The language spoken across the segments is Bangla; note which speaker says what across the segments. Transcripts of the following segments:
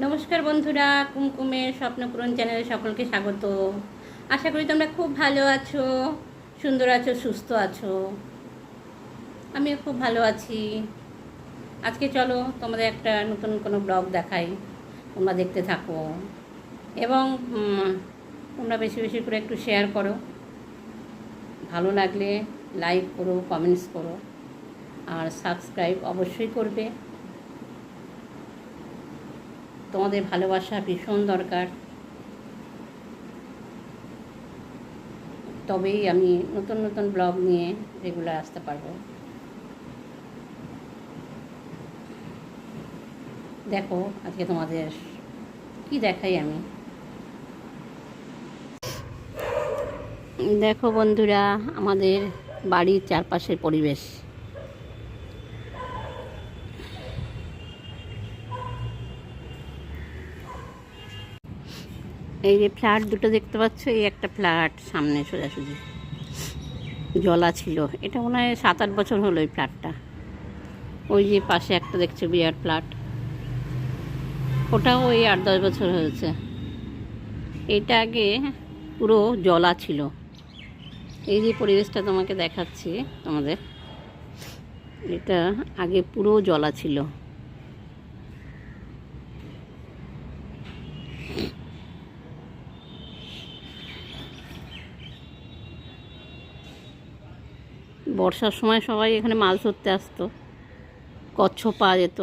Speaker 1: নমস্কার বন্ধুরা, কুমকুমের স্বপ্নপূরণ চ্যানেলে সকলকে স্বাগত। আশা করি তোমরা খুব ভালো আছো, সুন্দর আছো, সুস্থ আছো। আমিও খুব ভালো আছি। আজকে চলো তোমাদের একটা নতুন কোনো ব্লগ দেখাই, তোমরা দেখতে থাকো। এবং তোমরা বেশি বেশি করে একটু শেয়ার করো। ভালো লাগলে লাইক করো কমেন্টস করো। আর সাবস্ক্রাইব অবশ্যই করবে। তোমাদের ভালোবাসা ভীষণ দরকার। তবেই আমি নতুন নতুন ব্লগ নিয়ে রেগুলার আসতে পারব। দেখো, আজকে তোমাদের কি দেখাই আমি? দেখো বন্ধুরা, আমাদের বাড়ির চারপাশের পরিবেশ। এই যে ফ্ল্যাট দুটো দেখতে পাচ্ছ, এই একটা ফ্ল্যাট সামনে সোজাসুজি। জলা ছিল এটা মনে হয় সাত আট বছর হলো এই ফ্ল্যাটটা। ওই যে পাশে একটা দেখছ বিরাট ফ্ল্যাট। ওটাও ওই আট দশ বছর হয়েছে। এটা আগে পুরো জলা ছিল। এই যে পরিবেশটা তোমাকে দেখাচ্ছি তোমাদের। এটা আগে পুরো জলা ছিল। বর্ষার সময় সবাই এখানে মাছ ধরতে আসতো। কচ্ছপ পাওয়া যেত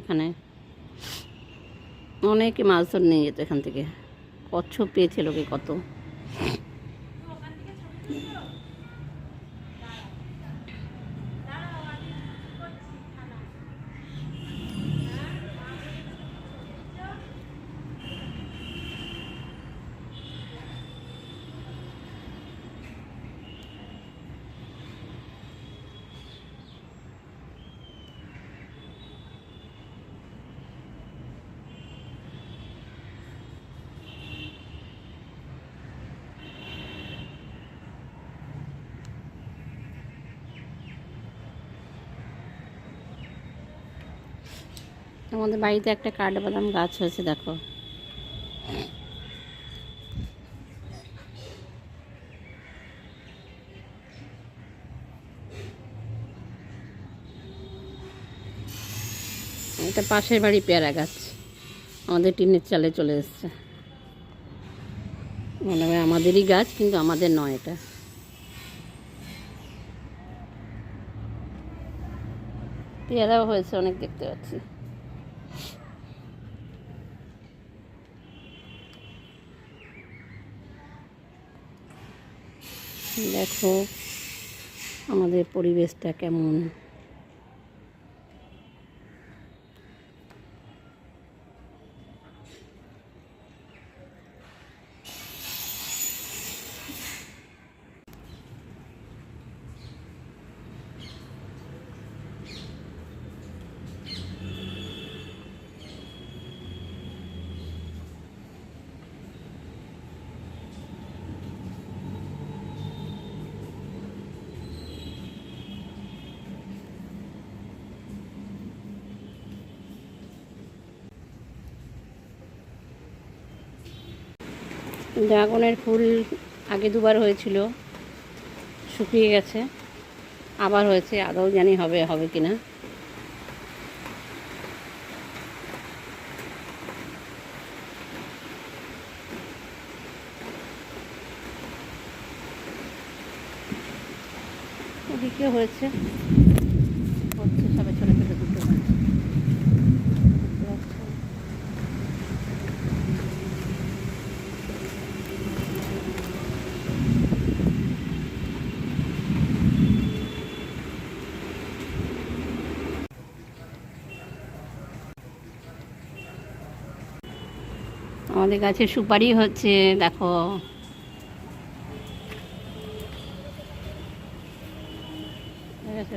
Speaker 1: এখানে। অনেকে মাছ ধরে নিয়ে যেত এখান থেকে। কচ্ছপ পেয়েছে লোকে কত। আমাদের বাড়িতে একটা কাঠবাদাম গাছ হয়েছে, দেখো। এটা পাশের বাড়ি পেয়ারা গাছ। আমাদের টিনের চালে চলে এসছে। মনে হয় আমাদেরই গাছ, কিন্তু আমাদের নয় এটা। পেয়ারাও হয়েছে অনেক দেখতে পাচ্ছি। দেখো আমাদের পরিবেশটা কেমন। ড্রাগনের ফুল আগে দুবার হয়েছিল, শুকিয়ে গেছে, আবার হয়েছে, আদৌ জানি হবে হবে কি না ওদিকে হয়েছে হচ্ছে সবে ছোটো ছোটো দুটো হয়েছে দেখতে পাচ্ছ? আমাদের গাছে সুপারি হচ্ছে দেখো। দেখেছ